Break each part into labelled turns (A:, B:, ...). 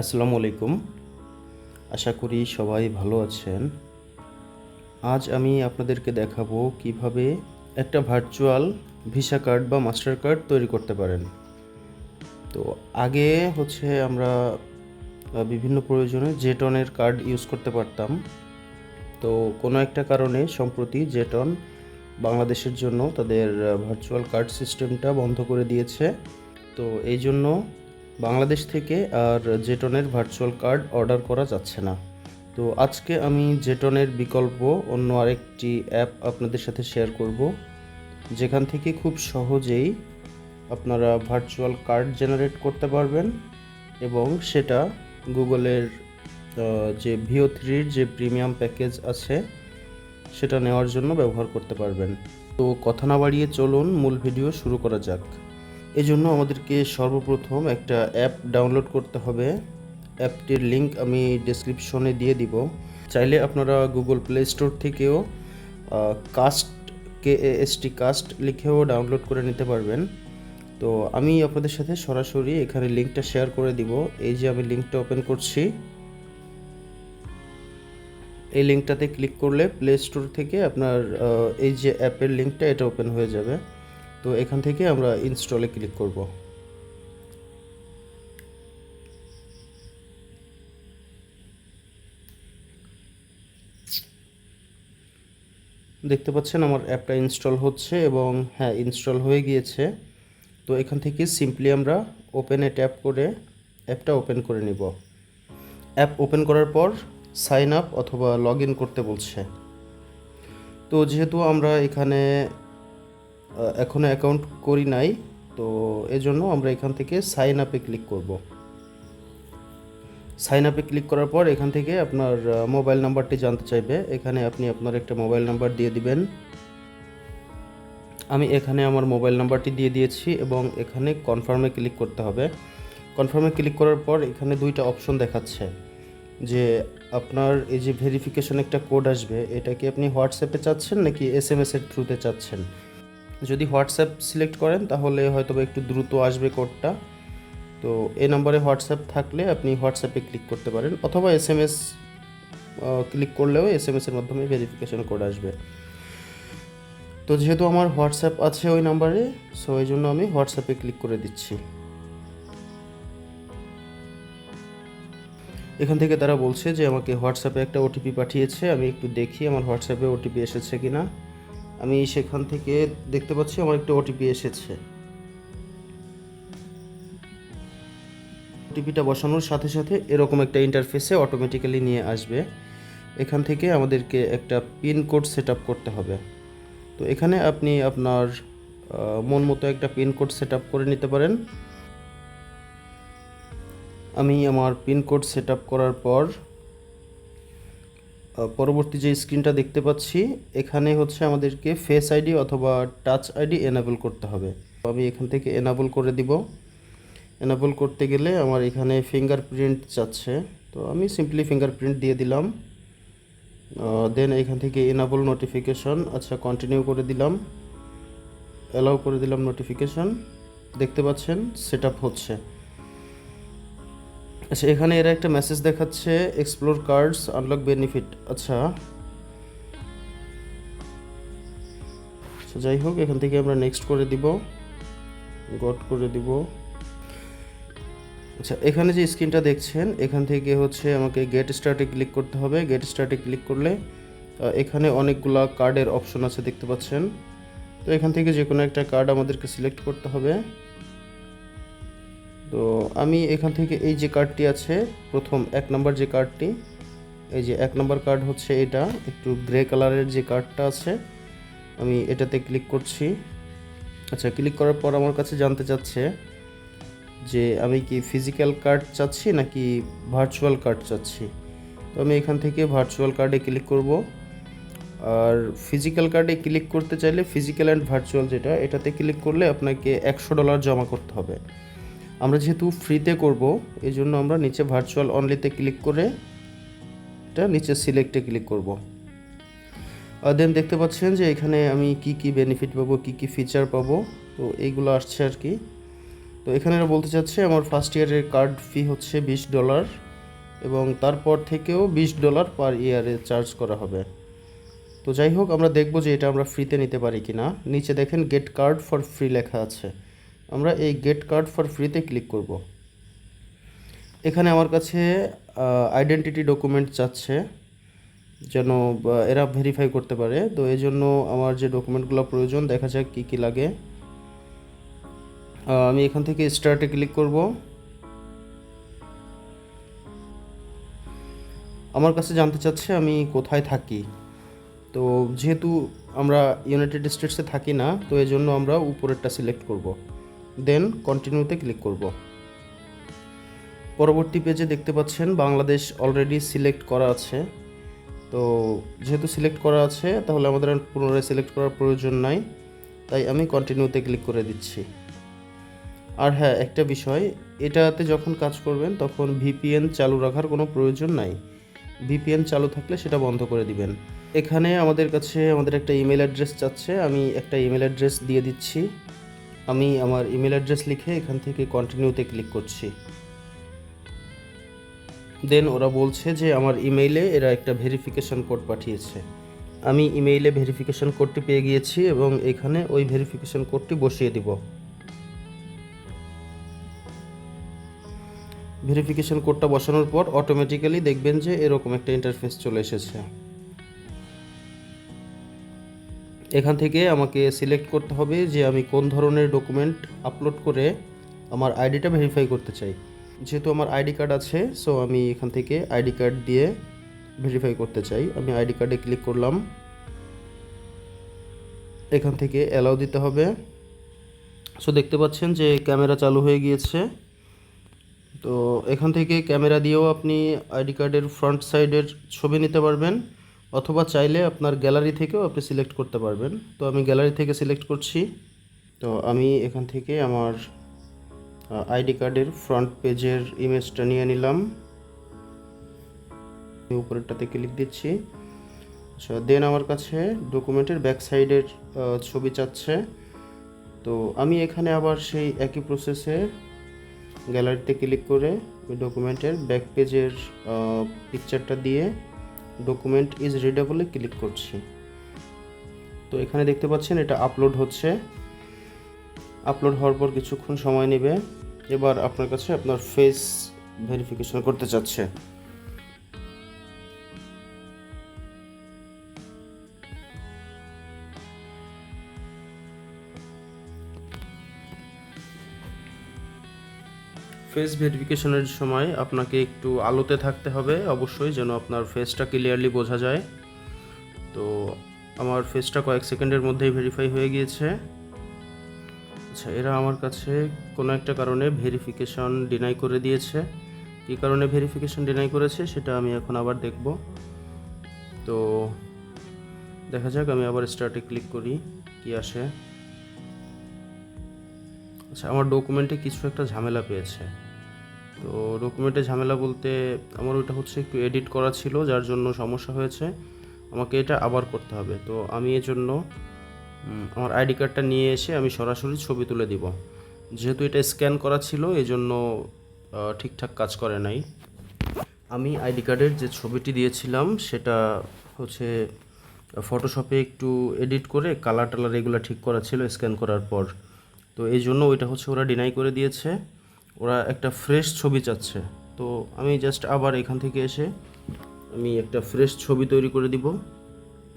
A: আসসালামু আলাইকুম। আশা করি সবাই ভালো আছেন। আজ আমি আপনাদেরকে দেখাবো কীভাবে একটা ভার্চুয়াল ভিসা কার্ড বা মাস্টার কার্ড তৈরি করতে পারেন। তো আগে হচ্ছে আমরা বিভিন্ন প্রয়োজনে জেটনের কার্ড ইউজ করতে পারতাম। তো কোনো একটা কারণে সম্প্রতি জেটন বাংলাদেশের জন্য তাদের ভার্চুয়াল কার্ড সিস্টেমটা বন্ধ করে দিয়েছে। তো এই জন্য বাংলাদেশ থেকে আর জেটনের ভার্চুয়াল কার্ড অর্ডার করা যাচ্ছে না। তো আজকে আমি জেটনের বিকল্প অন্য আরেকটি অ্যাপ আপনাদের সাথে শেয়ার করব। যেখান থেকে খুব সহজেই আপনারা ভার্চুয়াল কার্ড জেনারেট করতে পারবেন এবং সেটা গুগলের যে ভিও থ্রির যে প্রিমিয়াম প্যাকেজ আছে, সেটা নেওয়ার জন্য ব্যবহার করতে পারবেন। তো কথা না বাড়িয়ে চলুন, মূল ভিডিও শুরু করা যাক। এজন্য আমাদেরকে সর্বপ্রথম একটা অ্যাপ ডাউনলোড করতে হবে। অ্যাপটির লিংক আমি ডেসক্রিপশনে দিয়ে দিব। চাইলে আপনারা গুগল প্লে স্টোর থেকেও কাস্ট, কে এসটি কাস্ট লিখেও ডাউনলোড করে নিতে পারবেন। তো আমি আপনাদের সাথে সরাসরি এখানে লিঙ্কটা শেয়ার করে দিব। এই যে আমি লিঙ্কটা ওপেন করছি, এই লিঙ্কটাতে ক্লিক করলে প্লে স্টোর থেকে আপনার এই যে অ্যাপের লিঙ্কটা এটা ওপেন হয়ে যাবে। তো এখান থেকে আমরা ইনস্টলে ক্লিক করব। দেখতে পাচ্ছেন আমার অ্যাপটা ইনস্টল হচ্ছে এবং হ্যাঁ ইনস্টল হয়ে গিয়েছে। তো এখান থেকে সিম্পলি আমরা ওপেনে ট্যাপ করে অ্যাপটা ওপেন করে নিব। অ্যাপ ওপেন করার পর সাইন আপ অথবা লগ করতে বলছে। তো যেহেতু আমরা এখানে আহ, এখনও অ্যাকাউন্ট করি নাই তো এজন্য আমরা এখান থেকে সাইন আপে ক্লিক করব। সাইন আপে ক্লিক করার পর এখান থেকে আপনার মোবাইল নাম্বারটি জানতে চাইবে। এখানে আপনি আপনার একটা মোবাইল নাম্বার দিয়ে দিবেন। আমি এখানে আমার মোবাইল নাম্বারটি দিয়ে দিয়েছি এবং এখানে কনফার্মে ক্লিক করতে হবে। কনফার্মে ক্লিক করার পর এখানে দুইটা অপশন দেখাচ্ছে যে আপনার এই যে ভেরিফিকেশন একটা কোড আসবে এটা কি আপনি হোয়াটসঅ্যাপে চাচ্ছেন নাকি এস এম এর থ্রুতে চাচ্ছেন? যদি হোয়াটসঅ্যাপ সিলেক্ট করেন, তাহলে হয়তো একটু দ্রুত আসবে কোডটা। তো এই নম্বরে হোয়াটসঅ্যাপ থাকলে আপনি হোয়াটসঅ্যাপে ক্লিক করতে পারেন, অথবা এস এম এস ক্লিক করলেও এস এম এসের মাধ্যমে ভেরিফিকেশন কোড আসবে। তো যেহেতু আমার হোয়াটসঅ্যাপ আছে ওই নাম্বারে, সো এই জন্য আমি হোয়াটসঅ্যাপে ক্লিক করে দিচ্ছি। এখান থেকে তারা বলছে যে, আমাকে হোয়াটসঅ্যাপে একটা ওটিপি পাঠিয়েছে, আমি একটু দেখি আমার হোয়াটসঅ্যাপে ওটিপি এসেছে কি না আমি সেখান থেকে দেখতে পাচ্ছি আমার একটা ওটিপি এসেছে। ওটিপিটা বসানোর সাথে সাথে এরকম একটা ইন্টারফেসে অটোমেটিক্যালি নিয়ে আসবে। এখান থেকে আমাদেরকে একটা পিন কোড সেট করতে হবে। তো এখানে আপনি আপনার মন মতো একটা পিন কোড সেট করে নিতে পারেন। আমি আমার পিন কোড সেট করার পর পরবর্তী যে স্ক্রিনটা দেখতে পাচ্ছি, এখানে হচ্ছে আমাদেরকে ফেস আইডি অথবা টাচ আইডি এনাবেল করতে হবে। আমি এখান থেকে এনাবেল করে দিব। এনাবেল করতে গেলে আমার এখানে ফিঙ্গারপ্রিন্ট চাচ্ছে তো আমি সিম্পলি ফিঙ্গারপ্রিন্ট দিয়ে দিলাম। দেন এখান থেকে এনাবল নোটিফিকেশন আচ্ছা কন্টিনিউ করে দিলাম। অ্যালাউ করে দিলাম নোটিফিকেশন দেখতে পাচ্ছেন সেট হচ্ছে। আচ্ছা এখানে এরা একটা মেসেজ দেখাচ্ছে এক্সপ্লোর কার্ডস আনলক বেনিফিট আচ্ছা। যাই হোক, এখান থেকে আমরা নেক্সট করে দিব। গট করে দিব। আচ্ছা এখানে যে স্ক্রিনটা দেখছেন, এখান থেকে হচ্ছে আমাকে গেট স্টার্টে ক্লিক করতে হবে। গেট স্টার্টে ক্লিক করলে এখানে অনেকগুলা কার্ডের অপশন আছে দেখতে পাচ্ছেন। তো এখান থেকে যে কোনো একটা কার্ড আমাদেরকে সিলেক্ট করতে হবে। তো আমি এখান থেকে এই যে কার্ডটি আছে, প্রথম এক নম্বর যে কার্ডটি এই যে এক নম্বর কার্ড হচ্ছে এটা, একটু গ্রে কালারের যে কার্ডটা আছে, আমি এটাতে ক্লিক করছি। আচ্ছা ক্লিক করার পর আমার কাছে জানতে চাচ্ছে যে আমি কি ফিজিক্যাল কার্ড চাচ্ছি নাকি ভার্চুয়াল কার্ড চাচ্ছি? তো আমি এখান থেকে ভার্চুয়াল কার্ডে ক্লিক করব। আর ফিজিক্যাল কার্ডে ক্লিক করতে চাইলে ফিজিক্যাল অ্যান্ড ভার্চুয়াল যেটা, এটাতে ক্লিক করলে আপনাকে একশো ডলার জমা করতে হবে। আমরা যেহেতু ফ্রিতে করব এই জন্য আমরা নিচে ভার্চুয়াল অনলিতে ক্লিক করে এটা নিচে সিলেক্টে ক্লিক করব। দেন দেখতে পাচ্ছেন যে এখানে আমি কি কি বেনিফিট পাবো, কি কি ফিচার পাবো, তো এইগুলো আসছে আর কি। তো এখানে বলতে চাচ্ছে আমার ফার্স্ট ইয়ারের কার্ড ফি হচ্ছে বিশ ডলার এবং তারপর থেকেও বিশ ডলার পার ইয়ারে চার্জ করা হবে। তো যাই হোক, আমরা দেখব যে এটা আমরা ফ্রিতে নিতে পারি কি না নিচে দেখেন গেট কার্ড ফর ফ্রি লেখা আছে। আমরা এই গেট কার্ড ফর ফ্রিতে ক্লিক করব। এখানে আমার কাছে আইডেন্টিটি ডকুমেন্ট চাচ্ছে, যেন এরা ভেরিফাই করতে পারে। তো এই জন্য আমার যে ডকুমেন্টগুলো প্রয়োজন, দেখা যাক কী কী লাগে। আমি এখান থেকে স্টার্টে ক্লিক করব। আমার কাছে জানতে চাচ্ছে আমি কোথায় থাকি। তো যেহেতু আমরা ইউনাইটেড স্টেটসে থাকি না, তো এই জন্য আমরা উপরেরটা সিলেক্ট করব। দেন কন্টিনিউতে ক্লিক করব। পরবর্তী পেজে দেখতে পাচ্ছেন বাংলাদেশ অলরেডি সিলেক্ট করা আছে। তো যেহেতু সিলেক্ট করা আছে, তাহলে আমাদের পুনরায় সিলেক্ট করার প্রয়োজন নাই। তাই আমি কন্টিনিউতে ক্লিক করে দিচ্ছি। আর হ্যাঁ একটা বিষয়, এটাতে যখন কাজ করবেন, তখন ভিপিএন চালু রাখার কোনো প্রয়োজন নাই। ভিপিএন চালু থাকলে সেটা বন্ধ করে দিবেন। এখানে আমাদের কাছে আমাদের একটা ইমেল অ্যাড্রেস চাচ্ছে, আমি একটা ইমেল অ্যাড্রেস দিয়ে দিচ্ছি। আমি আমার ইমেল অ্যাড্রেস লিখে এখান থেকে কন্টিনিউতে ক্লিক করছি। দেন ওরা বলছে যে আমার ইমেইলে এরা একটা ভেরিফিকেশন কোড পাঠিয়েছে। আমি ইমেইলে ভেরিফিকেশন কোডটি পেয়ে গিয়েছি এবং এখানে ওই ভেরিফিকেশন কোডটি বসিয়ে দিব। ভেরিফিকেশন কোডটা বসানোর পর অটোমেটিক্যালি দেখবেন যে এরকম একটা ইন্টারফেস চলে এসেছে। এখান থেকে আমাকে সিলেক্ট করতে হবে যে আমি কোন ধরনের ডকুমেন্ট আপলোড করে আমার আইডিটা ভেরিফাই করতে চাই। যেহেতু আমার আইডি কার্ড আছে সো আমি এখান থেকে আইডি কার্ড দিয়ে ভেরিফাই করতে চাই। আমি আইডি কার্ডে ক্লিক করলাম। এখান থেকে অ্যালাউ দিতে হবে। সো দেখতে পাচ্ছেন যে ক্যামেরা চালু হয়ে গিয়েছে। তো এখান থেকে ক্যামেরা দিয়েও আপনি আইডি কার্ডের ফ্রন্ট সাইডের ছবি নিতে পারবেন। অথবা চাইলে আপনার গ্যালারি থেকেও আপনি সিলেক্ট করতে পারবেন। তো আমি গ্যালারি থেকে সিলেক্ট করছি। তো আমি এখান থেকে আমার আইডি কার্ডের ফ্রন্ট পেজের ইমেজটা নিয়ে নিলাম। উপরেরটাতে ক্লিক দিচ্ছি। আচ্ছা দেন আমার কাছে ডকুমেন্টের ব্যাক সাইডের ছবি চাচ্ছে। তো আমি এখানে আবার সেই একই প্রসেসে গ্যালারিতে ক্লিক করে ওই ডকুমেন্টের ব্যাক পেজের পিকচারটা দিয়ে ডকুমেন্ট ইজ রিডেবলে ক্লিক করছি। তো এখানে দেখতে পাচ্ছেন এটা আপলোড হচ্ছে। আপলোড হওয়ার পর কিছুক্ষণ সময় নেবে। এবার আপনার কাছে আপনার ফেস ভেরিফিকেশন করতে চাচ্ছে। ফেস ভেরিফিকেশনের সময় আপনাকে একটু আলোতে থাকতে হবে। অবশ্যই যেন আপনার ফেসটা ক্লিয়ারলি বোঝা যায়। তো আমার ফেসটা কয়েক সেকেন্ডের মধ্যেই ভেরিফাই হয়ে গিয়েছে। আচ্ছা এরা আমার কাছে কোনো একটা কারণে ভেরিফিকেশন ডিনাই করে দিয়েছে। কী কারণে ভেরিফিকেশন ডিনাই করেছে সেটা আমি এখন আবার দেখব। তো দেখা যাক, আমি আবার স্টার্টে ক্লিক করি, কি আসে। আচ্ছা আমার ডকুমেন্টে কিছু একটা ঝামেলা পেয়েছে। তো ডকুমেন্টে ঝামেলা বলতে আমার ওটা হচ্ছে একটু এডিট করা ছিল, যার জন্য সমস্যা হয়েছে। আমাকে এটা আবার করতে হবে। তো আমি এর জন্য আমার আইডি কার্ডটা নিয়ে এসে আমি সরাসরি ছবি তুলে দিব। যেহেতু এটা স্ক্যান করা ছিল এই জন্য ঠিকঠাক কাজ করে নাই। আমি আইডি কার্ডের যে ছবিটি দিয়েছিলাম, সেটা হচ্ছে ফটোশপে একটু এডিট করে কালার টালার এগুলো ঠিক করা ছিল স্ক্যান করার পর। তো এই জন্য ওইটা হচ্ছে ওরা ডিনাই করে দিয়েছে। ওরা একটা ফ্রেশ ছবি চাচ্ছে। তো আমি জাস্ট আবার এখান থেকে এসে আমি একটা ফ্রেশ ছবি তৈরি করে দিব।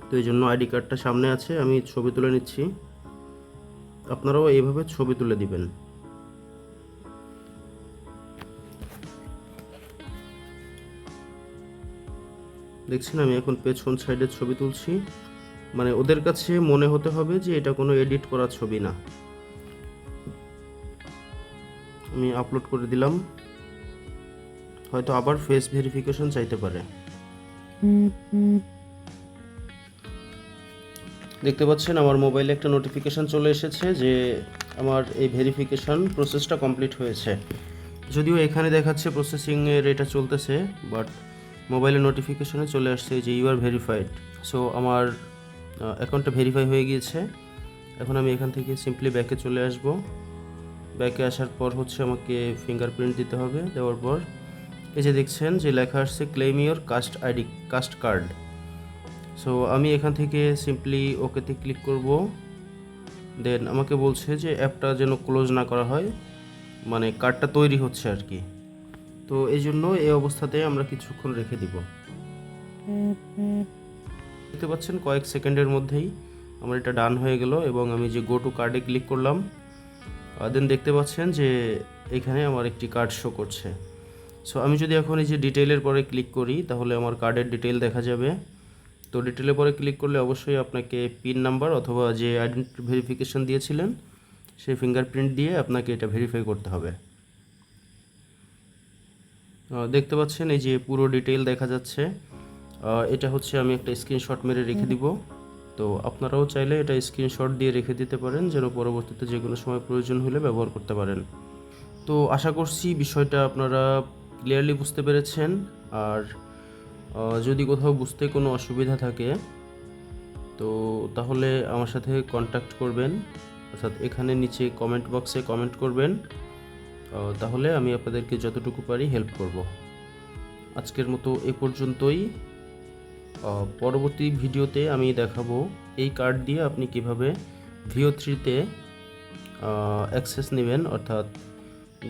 A: তো এই জন্য আইডি কার্ডটা সামনে আছে, আমি ছবি তুলে নিচ্ছি। আপনারাও এইভাবে ছবি তুলে দিবেন। দেখছেন, আমি এখন পেছন সাইডের ছবি তুলছি। মানে ওদের কাছে মনে হতে হবে যে এটা কোনো এডিট করা ছবি না। আমি আপলোড করে দিলাম। হয়তো আবার ফেস ভেরিফিকেশন চাইতে পারে। দেখতে পাচ্ছেন আমার মোবাইলে একটা নোটিফিকেশন চলে এসেছে যে আমার এই ভেরিফিকেশন প্রসেসটা কমপ্লিট হয়েছে। যদিও এখানে দেখাচ্ছে প্রসেসিংয়ের এটা চলতেছে বাট মোবাইলে নোটিফিকেশনে চলে আসছে যে ইউ আর ভেরিফাইড সো আমার অ্যাকাউন্টটা ভেরিফাই হয়ে গিয়েছে। এখন আমি এখান থেকে সিম্পলি ব্যাকে চলে আসব। ব্যাকে আসার পর হচ্ছে আমাকে ফিঙ্গারপ্রিন্ট দিতে হবে, দেওয়ার পর এই যে দেখছেন যে লেখা আসছে claim your Kast ID Kast card so আমি এখান থেকে সিম্পলি ওকেতে ক্লিক করব। দেন আমাকে বলছে যে অ্যাপটা যেন ক্লোজ না করা হয় মানে কার্ডটা তৈরি হচ্ছে আর কি। তো এই জন্য এই অবস্থাতে আমরা কিছুক্ষণ রেখে দিব। দেখতে পাচ্ছেন কয়েক সেকেন্ডের মধ্যেই আমার এটা ডান হয়ে গেল এবং আমি যে গো টু কার্ডে ক্লিক করলাম দেন দেখতে পাচ্ছেন যে এখানে আমার একটি কার্ড শো করছে। সো আমি যদি এখন এই যে ডিটেইলের পরে ক্লিক করি তাহলে আমার কার্ডের ডিটেইল দেখা যাবে। তো ডিটেলের পরে ক্লিক করলে অবশ্যই আপনাকে পিন নাম্বার অথবা যে আইডেন্টি ভেরিফিকেশন দিয়েছিলেন সেই ফিঙ্গারপ্রিন্ট দিয়ে আপনাকে এটা ভেরিফাই করতে হবে। দেখতে পাচ্ছেন এই যে পুরো ডিটেইল দেখা যাচ্ছে। এটা হচ্ছে আমি একটা স্ক্রিনশট মেরে রেখে দিব। তো আপনারাও চাইলে এটা স্ক্রিনশট দিয়ে রেখে দিতে পারেন, যেন পরবর্তীতে যে কোনো সময় প্রয়োজন হলে ব্যবহার করতে পারেন। তো আশা করছি বিষয়টা আপনারা ক্লিয়ারলি বুঝতে পেরেছেন। আর যদি কোথাও বুঝতে কোনো অসুবিধা থাকে, তো তাহলে আমার সাথে কন্ট্যাক্ট করবেন। অর্থাৎ এখানে নিচে কমেন্ট বক্সে কমেন্ট করবেন। তাহলে আমি আপনাদেরকে যতটুকু পারি হেল্প করব। আজকের মতো এ পর্যন্তই। পরবর্তী ভিডিওতে আমি দেখাবো এই কার্ড দিয়ে আপনি কীভাবে ভিও থ্রিতে অ্যাক্সেস নেবেন, অর্থাৎ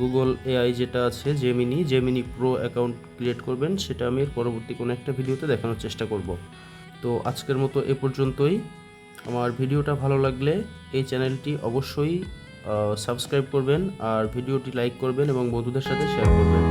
A: গুগল এআই যেটা আছে Gemini Gemini pro account create করবেন, সেটা আমি পরবর্তী কোনো একটা ভিডিওতে দেখানোর চেষ্টা করব। তো আজকের মতো এ পর্যন্তই। আমার ভিডিওটা ভালো লাগলে এই চ্যানেলটি অবশ্যই সাবস্ক্রাইব করবেন আর ভিডিওটি লাইক করবেন এবং বন্ধুদের সাথে শেয়ার করবেন।